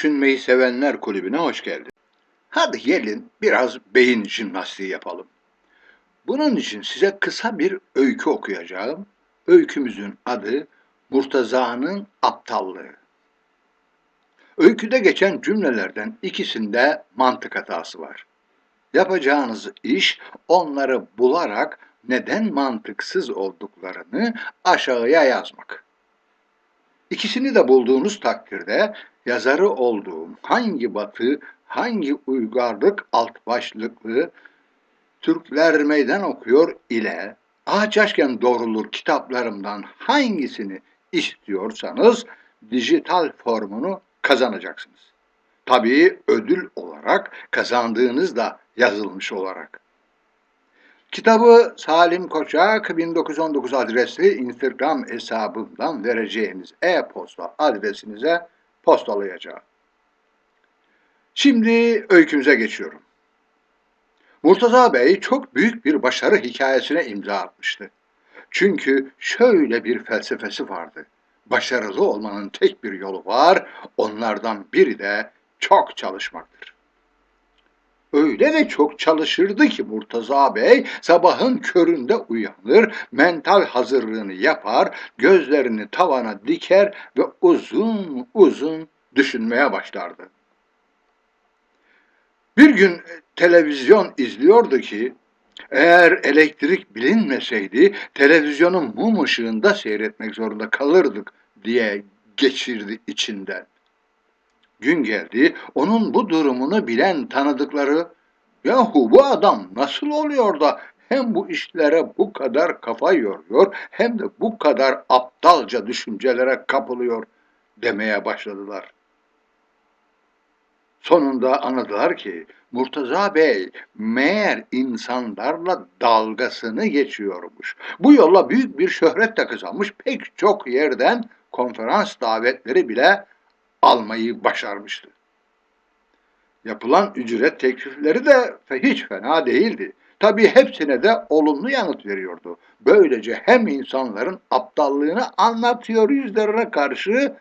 Düşünmeyi Sevenler Kulübü'ne hoş geldin. Hadi gelin biraz beyin jimnastiği yapalım. Bunun için size kısa bir öykü okuyacağım. Öykümüzün adı Murtaza'nın aptallığı. Öyküde geçen cümlelerden ikisinde mantık hatası var. Yapacağınız iş onları bularak neden mantıksız olduklarını aşağıya yazmak. İkisini de bulduğunuz takdirde yazarı olduğum hangi batı, hangi uygarlık alt başlıklı Türkler meydan okuyor ile Ağaç Yaşken Doğrulur kitaplarımdan hangisini istiyorsanız dijital formunu kazanacaksınız. Tabii ödül olarak kazandığınız da yazılmış olarak. Kitabı Salim Koçak 1919 adresli Instagram hesabımdan vereceğiniz e-posta adresinize postalayacağım. Şimdi öykümüze geçiyorum. Murtaza Bey çok büyük bir başarı hikayesine imza atmıştı. Çünkü şöyle bir felsefesi vardı. Başarılı olmanın tek bir yolu var, onlardan biri de çok çalışmaktır. Öyle de çok çalışırdı ki Murtaza Bey sabahın köründe uyanır, mental hazırlığını yapar, gözlerini tavana diker ve uzun uzun düşünmeye başlardı. Bir gün e, televizyon izliyordu ki eğer elektrik bilinmeseydi televizyonun mum ışığında seyretmek zorunda kalırdık diye geçirdi içinden. Gün geldi, onun bu durumunu bilen tanıdıkları, yahu bu adam nasıl oluyor da hem bu işlere bu kadar kafa yoruyor hem de bu kadar aptalca düşüncelere kapılıyor demeye başladılar. Sonunda anladılar ki Murtaza Bey meğer insanlarla dalgasını geçiyormuş. Bu yolla büyük bir şöhret de kazanmış. Pek çok yerden konferans davetleri bile almayı başarmıştı. Yapılan ücret teklifleri de hiç fena değildi. Tabii hepsine de olumlu yanıt veriyordu. Böylece hem insanların aptallığını anlatıyor yüzlerine karşı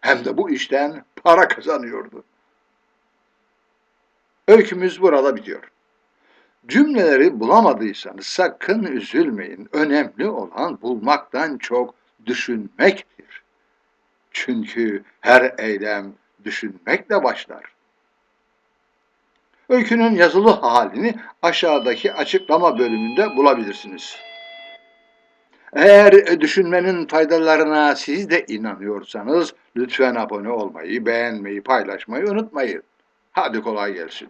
hem de bu işten para kazanıyordu. Öykümüz burada bitiyor. Cümleleri bulamadıysanız sakın üzülmeyin. Önemli olan bulmaktan çok düşünmektir. Çünkü her eylem düşünmekle başlar. Öykünün yazılı halini aşağıdaki açıklama bölümünde bulabilirsiniz. Eğer düşünmenin faydalarına siz de inanıyorsanız lütfen abone olmayı, beğenmeyi, paylaşmayı unutmayın. Hadi kolay gelsin.